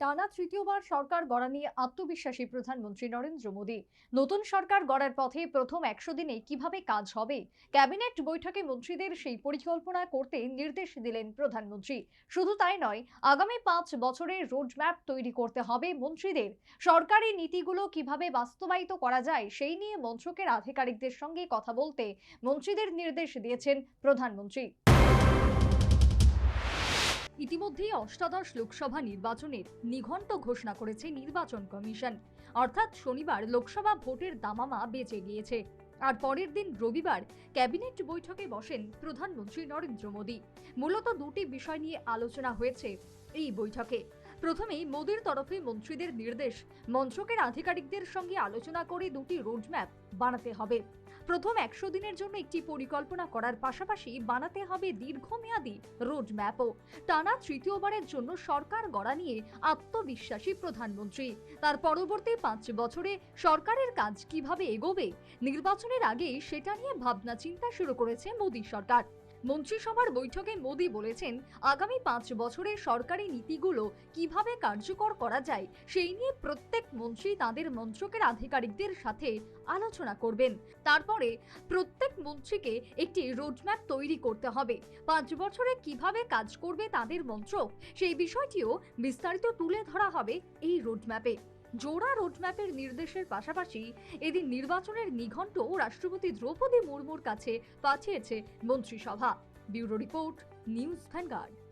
টানা তৃতীয়বার সরকার গড়া নিয়ে আত্মবিশ্বাসী প্রধানমন্ত্রী নরেন্দ্র মোদী। নতুন সরকার গড়ার পথে প্রথম একশো দিনে কীভাবে কাজ হবে? ক্যাবিনেট বৈঠকে মন্ত্রীদের সেই পরিকল্পনা করতে নির্দেশ দিলেন প্রধানমন্ত্রী। শুধু তাই নয়, আগামী পাঁচ বছরের রোডম্যাপ তৈরি করতে হবে মন্ত্রীদের। সরকারি নীতিগুলো কীভাবে বাস্তবায়িত করা যায় সেই নিয়ে মন্ত্রকের আধিকারিকদের সঙ্গে কথা বলতে মন্ত্রীদের নির্দেশ দিয়েছেন প্রধানমন্ত্রী। ইতিমধ্যেই অষ্টাদশ লোকসভা নির্বাচনের নিঘণ্ট ঘোষণা করেছে নির্বাচন কমিশন। অর্থাৎ শনিবার লোকসভা ভোটের দামামা বেঁচে গিয়েছে। আর পরের দিন রবিবার ক্যাবিনেট বৈঠকে বসেন প্রধানমন্ত্রী নরেন্দ্র মোদী। মূলত দুটি বিষয় নিয়ে আলোচনা হয়েছে এই বৈঠকে। প্রথমেই মোদীর তরফে মন্ত্রীদের নির্দেশ। মন্ত্রকের আধিকারিকদের সঙ্গে আলোচনা করে দুটি রোডম্যাপ বানাতে হবে। প্রথম একশো দিনের জন্য একটি পরিকল্পনা করার পাশাপাশি বানাতে হবে দীর্ঘমেয়াদী রোডম্যাপও। টানা তৃতীয়বারের জন্য সরকার গড়া নিয়ে আত্মবিশ্বাসী প্রধানমন্ত্রী। তার পরবর্তী পাঁচ বছরে সরকারের কাজ কীভাবে এগোবে, নির্বাচনের আগেই সেটা নিয়ে ভাবনা চিন্তা শুরু করেছে মোদী সরকার। মন্ত্রিসভার বৈঠকে মোদী বলেছেন, আগামী পাঁচ বছরে সরকারি নীতিগুলো কীভাবে কার্যকর করা যায়, সেই নিয়ে প্রত্যেক মন্ত্রী তাদের মন্ত্রকের আধিকারিকদের সাথে আলোচনা করবেন। তারপরে প্রত্যেক মন্ত্রীকে একটি রোডম্যাপ তৈরি করতে হবে। পাঁচ বছরে কীভাবে কাজ করবে তাদের মন্ত্রক, সেই বিষয়টিও বিস্তারিত তুলে ধরা হবে এই রোডম্যাপে। জোড়া রোডম্যাপের নির্দেশের পাশাপাশি এদিন নির্বাচনের নিঘণ্ট রাষ্ট্রপতি দ্রৌপদী মুর্মুর কাছে পাঠিয়েছে মন্ত্রিসভা। Bureau report, news Vanguard.